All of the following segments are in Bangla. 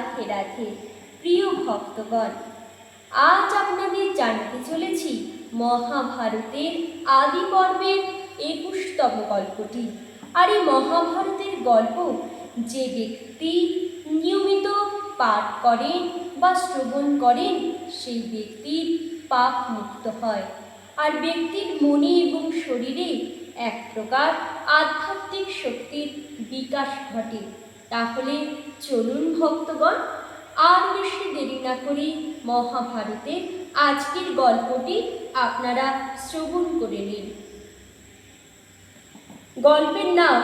রাধে রাধে প্রিয় ভক্তগণ, আজ আপনাদের জানাতে চলেছি মহাভারতের আদি পর্বের একুশতম গল্পটি। আর এই মহাভারতের গল্প যে ব্যক্তি নিয়মিত পাঠ করেন বা শ্রবণ করেন, সেই ব্যক্তির পাপ মুক্ত হয়। আর ব্যক্তির মনে এবং শরীরে এক প্রকার আধ্যাত্মিক শক্তির বিকাশ ঘটে। তাহলে চলুন ভক্তগণ, আর বেশি দেরি না করে মহাভারতের আজকের গল্পটি আপনারা শ্রবণ করে নিন। গল্পের নাম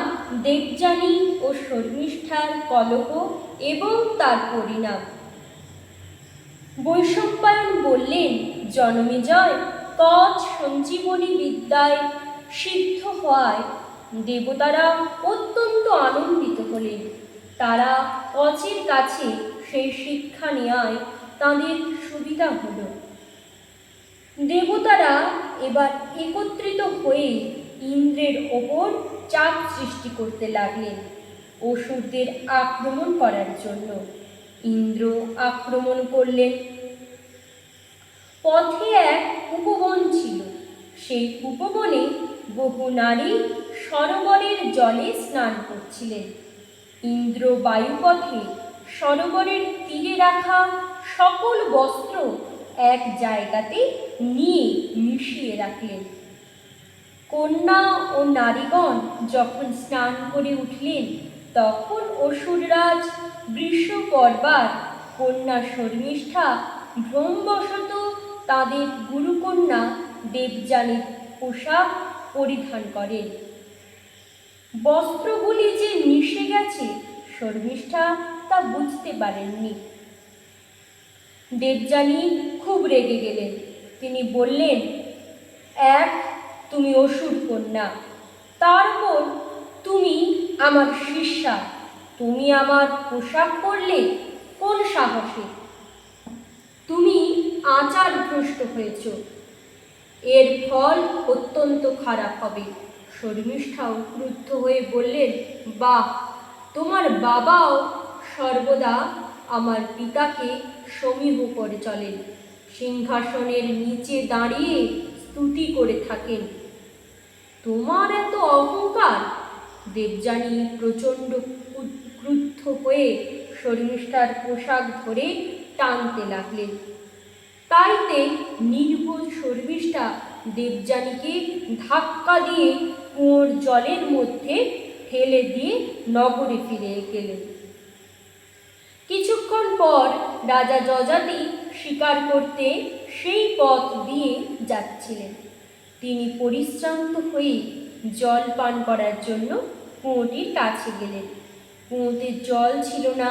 দেবযানী ও শর্মিষ্ঠার কলহ এবং তার পরিণাম। বৈশম্পায়ন বললেন জনমেজয় কচ সঞ্জীবনী বিদ্যায় সিদ্ধ হওয়ায় দেবতারা অত্যন্ত আনন্দিত হলেন। তারা অচির কাছে সেই শিক্ষা নেওয়ায় তাদের সুবিধা হলো। দেবতারা এবার একত্রিত হয়ে ইন্দ্রের ওপর চাপ সৃষ্টি করতে লাগলেন অসুরদের আক্রমণ করার জন্য। ইন্দ্র আক্রমণ করলেন। পথে এক উপবন ছিল। সেই উপবনে বহু নারী সরোবরের জলে স্নান করছিলেন। ইন্দ্র বায়ুপথে সরোবরের তীরে রাখা সকল বস্ত্র এক জায়গাতে নিয়ে মিশিয়ে রাখলেন কন্যা ও নারীগণ যখন স্নান করে উঠলেন, তখন অসুররাজ বৃষপর্বার কন্যা শর্মিষ্ঠা ভ্রমবশত তাদের গুরুকন্যা দেবযানীর পোশাক পরিধান করেন। বস্ত্রগুলি যে মিশে গেছে, শর্মিষ্ঠা তা বুঝতে পারেননি। দেবযানী খুব রেগে গেলেন। তিনি বললেন, এক, তুমি অসুর কন্যা। তারপর তুমি আমার শিষ্যা। তুমি আমার পোশাক পরলে কোন সাহসে? তুমি আচার ভ্রষ্ট হয়েছ। এর ফল অত্যন্ত খারাপ হবে। শর্মিষ্ঠাও ক্রুদ্ধ হয়ে বললেন, বাহ, তোমার বাবাও সর্বদা আমার পিতাকে সমীহ করে চলেন। সিংহাসনের নিচে দাঁড়িয়ে স্তুতি করে থাকেন। তোমার এত অহংকার? দেবযানী প্রচণ্ড ক্রু- ক্রুদ্ধ হয়ে শর্মিষ্ঠার পোশাক ধরে টানতে লাগলেন। তাইতে নির্বোধ শর্মিষ্ঠা দেবযানীকে ধাক্কা দিয়ে কুয়োর জলের মধ্যে ফেলে দিয়ে নগরে ফিরে গেলেন। কিছুক্ষণ পর রাজা যজাতি শিকার করতে সেই পথ দিয়ে যাচ্ছিলেন। তিনি পরিশ্রান্ত হয়ে জল পান করার জন্য কুয়োটির কাছে গেলেন। কুয়োতে জল ছিল না।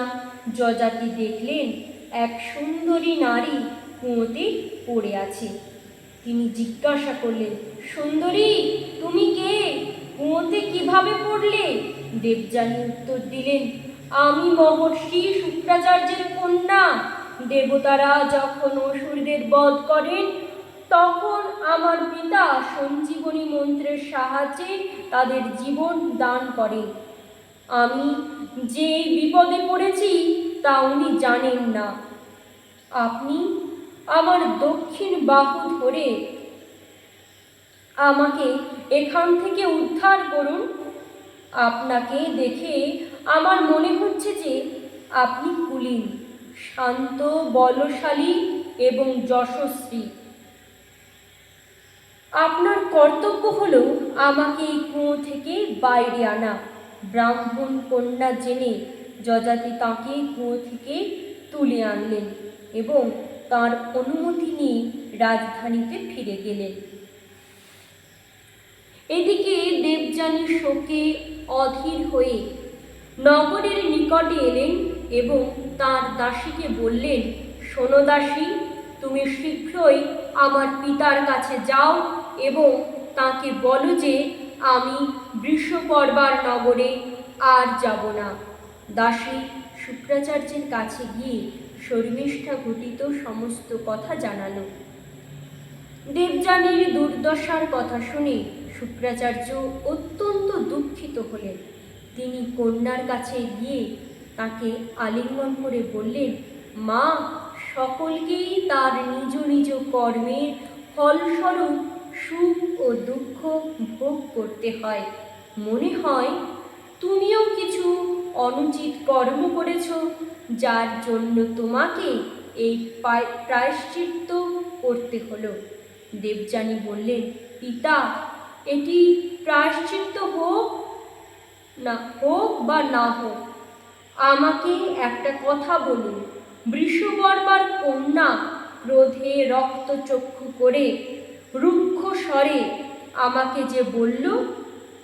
যজাতি দেখলেন, এক সুন্দরী নারী কুয়োতে পড়ে আছে। তিনি জিজ্ঞাসা করলেন, সুন্দরী, তুমি কে? কুয়োতে কীভাবে পড়লে? দেবযানী উত্তর দিলেন, আমি মহর্ষি শুক্রাচার্যের কন্যা। দেবতারা যখন অসুরদের বধ করেন, তখন আমার পিতা সঞ্জীবনী মন্ত্রের সাহায্যে তাদের জীবন দান করেন। আমি যে বিপদে পড়েছি তা উনি জানেন না। আপনি আমার দক্ষিণ বাহু ধরে আমাকে এখান থেকে উদ্ধার করুন। আপনাকে দেখে আমার মনে হচ্ছে যে আপনি কুলীন, শান্ত, বলশালী এবং যশস্বী। আপনার কর্তব্য হল আমাকে এই কুঁয়ো থেকে বাইরে আনা। ব্রাহ্মণ কন্যা জেনে যজাতি তাকে কুঁয়ো থেকে তুলে আনলেন এবং তার অনুমতি নিয়ে রাজধানীতে ফিরে গেলেন। এদিকে দেবযানী শোকে অধীর হয়ে নগরের নিকটে এলেন এবং তার দাসীকে বললেন, শোনো দাসী, তুমি শীঘ্রই আমার পিতার কাছে যাও এবং তাকে বলো যে আমি বৃষপর্বার নগরে আর যাব না। দাসী শুক্রাচার্যের কাছে গিয়ে শর্মিষ্ঠা ঘটিত সমস্ত কথা জানালো। দেবযানীর দুর্দশার কথা শুনে শুক্রাচার্য অত্যন্ত দুঃখিত হলেন। তিনি কন্যার কাছে গিয়ে তাকে আলিঙ্গন করে বললেন, মা, সকলকেই তার নিজ নিজ কর্মের ফলস্বরূপ সুখ ও দুঃখ ভোগ করতে হয়। মনে হয়, তুমিও কিছু অনুচিত কর্ম করেছ যার জন্য তোমাকে এই প্রায়শ্চিত্ত করতে হলো। দেবযানী বললেন, পিতা, এটি প্রায়শ্চিত্ত হোক না, হোক বা না হোক, আমাকে একটা কথা বলুন। বৃষবর্মার কন্যা ক্রোধে রক্তচক্ষু করে রুক্ষ স্বরে আমাকে যে বলল,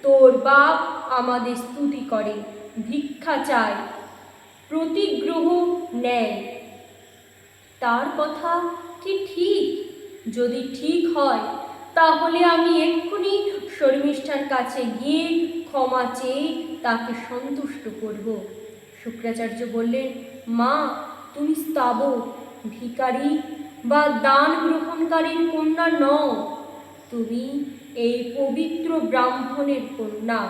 তোর বাপ আমাদের স্তুতি করে, ভিক্ষা চায়। প্রতিগ্রহ নেয়। তার কথা কি ঠিক? যদি ঠিক হয়, তাহলে আমি এক্ষুনি শর্মিষ্ঠার কাছে গিয়ে ক্ষমা চেয়ে তাকে সন্তুষ্ট করব। শুক্রাচার্য বললেন, মা, তুমি স্থাবর ভিখারি বা দান গ্রহণকারীর কন্যা নও। তুমি এই পবিত্র ব্রাহ্মণের কন্যা।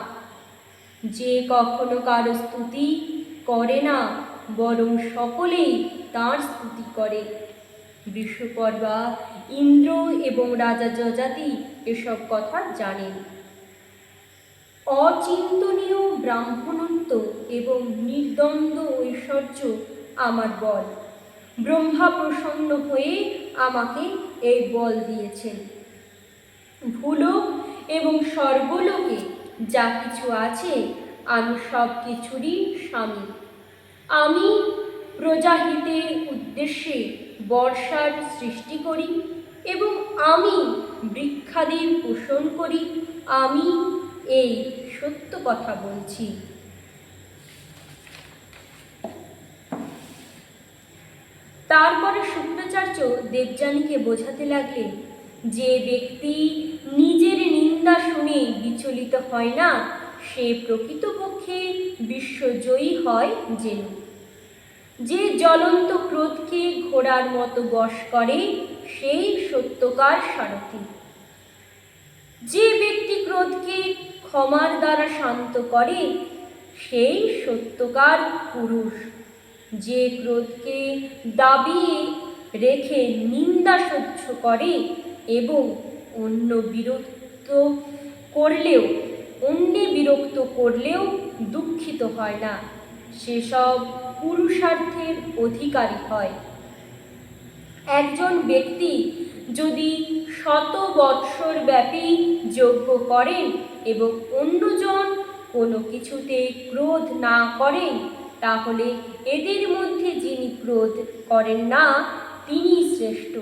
যে কখনো কারও স্তুতি করে না, বরং সকলেই তাঁর স্তুতি করে। বিশ্বকর্মা ইন্দ্র এবং রাজা যজাতি এসব কথা জানেন। অচিন্তনীয় ব্রাহ্মণত্ব এবং নির্দ্বন্দ্ব ঐশ্বর্য আমার বল। ব্রহ্মা প্রসন্ন হয়ে আমাকে এই বল দিয়েছেন। ভূলোক এবং সর্বলোকে যা কিছু আছে আমি সব কিছুরই স্বামী। আমি প্রজাহিতের উদ্দেশ্যে বর্ষার সৃষ্টি করি এবং আমি বৃক্ষাদির পোষণ করি। আমি এই সত্য কথা বলছি। তারপরে শুক্রাচার্য দেবযানীকে বোঝাতে লাগলেন, যে ব্যক্তি নিজের নিন্দা শুনে বিচলিত হয় না সে প্রকৃতপক্ষে বিশ্বজয়ী হয় যেন। যে জ্বলন্ত ক্রোধকে ঘোড়ার মতো বশ করে, সেই সত্যকার সারথি। যে ব্যক্তি ক্রোধকে ক্ষমার দ্বারা শান্ত করে, সেই সত্যকার পুরুষ। যে ক্রোধকে দাবিয়ে রেখে নিন্দা সহ্য করে এবং অন্য বিরক্ত করলেও বিরক্ত করলেও দুঃখিত হয় না। সেসব পুরুষার্থের অধিকারী হয়। একজন ব্যক্তি যদি শত বৎসর ব্যাপী যজ্ঞ করেন এবং অন্যজন কোনো কিছুতে ক্রোধ না করেন, তাহলে এদের মধ্যে যিনি ক্রোধ করেন না তিনি শ্রেষ্ঠ।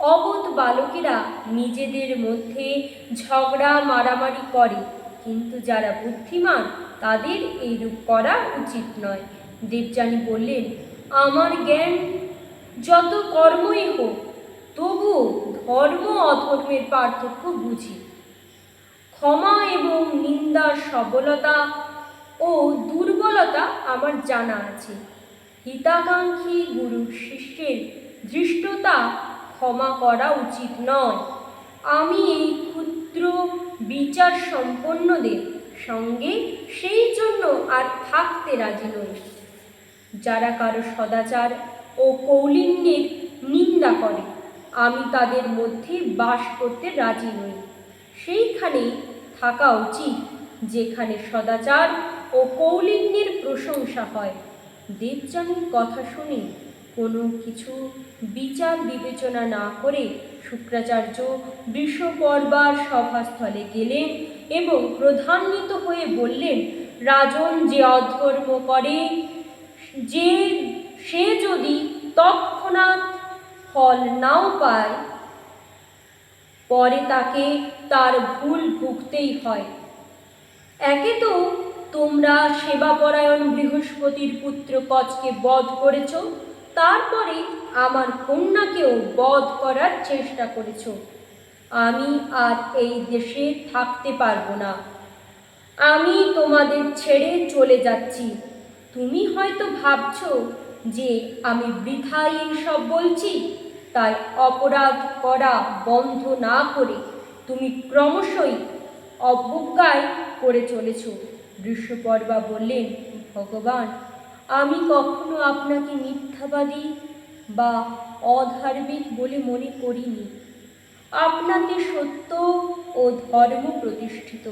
অবধ বালকেরা নিজেদের মধ্যে ঝগড়া মারামারি করে। কিন্তু যারা বুদ্ধিমান, তাদের এইরূপ করা উচিত নয়। দেবযানী বললেন, আমার জ্ঞান যত কর্মই হোক, তবু ধর্ম অধর্মের পার্থক্য বুঝি। ক্ষমা এবং নিন্দার সবলতা ও দুর্বলতা আমার জানা আছে। হিতাকাঙ্ক্ষী গুরু শিষ্যের দৃষ্টতা ক্ষমা করা উচিত নয়। আমি এই ক্ষুদ্র বিচার সম্পন্নদের সঙ্গে সেই জন্য আর থাকতে রাজি নই। যারা কারও সদাচার ও কৌলিন্যের নিন্দা করে, আমি তাদের মধ্যে বাস করতে রাজি নই। সেইখানে থাকা উচিত যেখানে সদাচার ও কৌলিন্যের প্রশংসা হয়। দেবযানীর কথা শুনে কোনো কিছু বিচার বিবেচনা না করে শুক্রাচার্য বিশ্বপর্বার সভাস্থলে গেলেন এবং প্রধান্বিত হয়ে বললেন, রাজন যে অধর্ম করে, যে, সে যদি তৎক্ষণাৎ ফল নাও পায়, পরে তাকে তার ভুল ভুগতেই হয়। একে তো তোমরা সেবাপরায়ণ বৃহস্পতির পুত্র কচকে বধ করেছ, তারপরে আমার কন্যাকেও বধ করার চেষ্টা করেছ। আমি আর এই দেশে থাকতে পারব না। আমি তোমাদের ছেড়ে চলে যাচ্ছি। তুমি হয়তো ভাবছ যে আমি বৃথাই সব বলছি, তাই অপরাধ করা বন্ধ না করে তুমি ক্রমশই অবজ্ঞায় করে চলেছ। দৃশ্যপর্বা বললেন, ভগবান, আমি কখনো আপনাকে মিথ্যাবাদী বা অধার্মিক বলে মনে করিনি। আপনাতে সত্য ও ধর্ম প্রতিষ্ঠিত।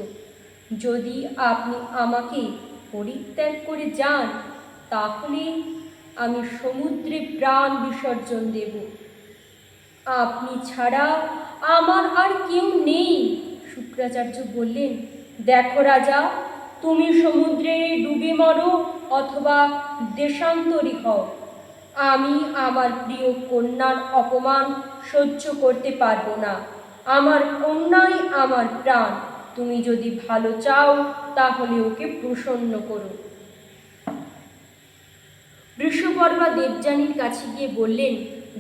যদি আপনি আমাকে পরিত্যাগ করে যান, তাহলে আমি সমুদ্রে প্রাণ বিসর্জন দেব। আপনি ছাড়া আমার আর কেউ নেই, শুক্রাচার্য বললেন। দেখো রাজা, তুমি সমুদ্রে ডুবে মরো অথবা দেশান্তরী হও। আমি আমার প্রিয় কন্যার অপমান সহ্য করতে পারব না। আমার কন্যাই আমার প্রাণ। তুমি যদি ভালো চাও, তাহলে ওকে প্রসন্ন করো। বৃষপর্বা দেবযানীর কাছে গিয়ে বললেন,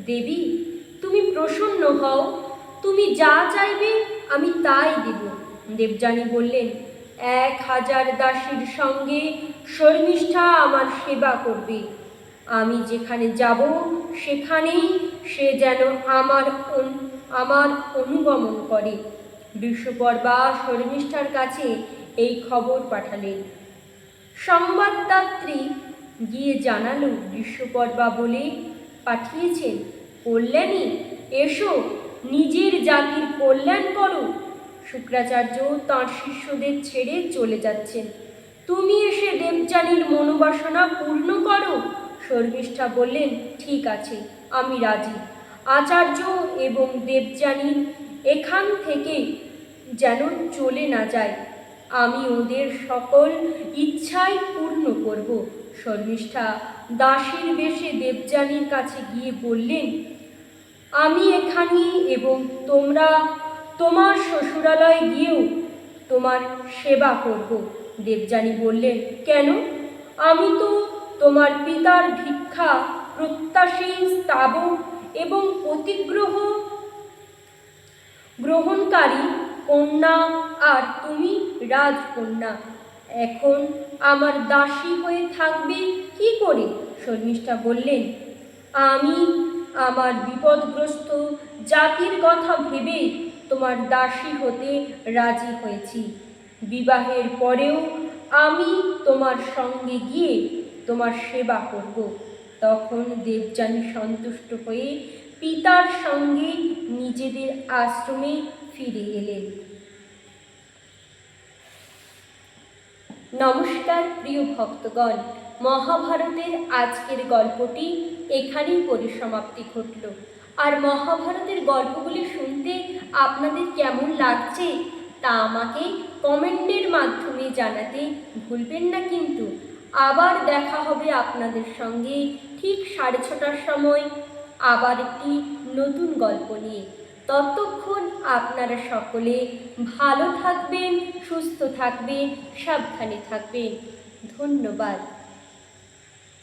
দেবী, তুমি প্রসন্ন হও। তুমি যা চাইবে, আমি তাই দেব। দেবযানী বললেন, এক হাজার দাসীর সঙ্গে শর্মিষ্ঠা আমার সেবা করবে। আমি যেখানে যাব, সেখানেই সে যেন আমার আমার অনুগমন করে। বিশ্বপর্বা শর্মিষ্ঠার কাছে এই খবর পাঠালেন। সংবাদদাত্রী গিয়ে জানালো বিশ্বপর্বা বলে, পাঠিয়েছেন কল্যাণী এসো, নিজের জাতির কল্যাণ করো। শুক্রাচার্য তাঁর শিষ্যদের ছেড়ে চলে যাচ্ছেন। তুমি এসে দেবযানীর মনোবাসনা পূর্ণ করো। শর্মিষ্ঠা বললেন, ঠিক আছে, আমি রাজি। আচার্য এবং দেবযানী এখান থেকে যেন চলে না যায়। আমি ওদের সকল ইচ্ছাই পূর্ণ করব। শর্মিষ্ঠা দাসীর বেশে দেবযানীর কাছে গিয়ে বললেন, আমি এখানে এবং তোমরা তোমার শ্বশুরালয়ে গিয়েও তোমার সেবা করব। দেবযানী বললেন, কেন? আমি তো তোমার পিতার ভিক্ষা প্রত্যাশী স্থাবক এবং অতিগ্রহ গ্রহণকারী কন্যা আর তুমি রাজকন্যা। এখন আমার দাসী হয়ে থাকবে কি করে? শর্মিষ্ঠা বললেন, আমি আমার বিপদগ্রস্ত জাতির কথা ভেবে তোমার দাসী হতে রাজি হয়েছি। বিবাহের পরেও আমি তোমার সঙ্গে গিয়ে তোমার সেবা করব। তখন দেবযানী সন্তুষ্ট হয়ে পিতার সঙ্গে নিজেদের আশ্রমে ফিরে এলেন। নমস্কার প্রিয় ভক্তগণ, মহাভারতের আজকের গল্পটি এখানেই পরিসমাপ্তি ঘটল। আর মহাভারতের গল্পগুলি শুনতে আপনাদের কেমন লাগছে তা আমাকে কমেন্টের মাধ্যমে জানাতে ভুলবেন না কিন্তু। আবার দেখা হবে আপনাদের সঙ্গে ঠিক সাড়ে ছটার সময়। আবার একটি নতুন গল্প নিয়ে। ততক্ষণ আপনারা সকলে ভালো থাকবেন, সুস্থ থাকবেন, সাবধানে থাকবেন। ধন্যবাদ।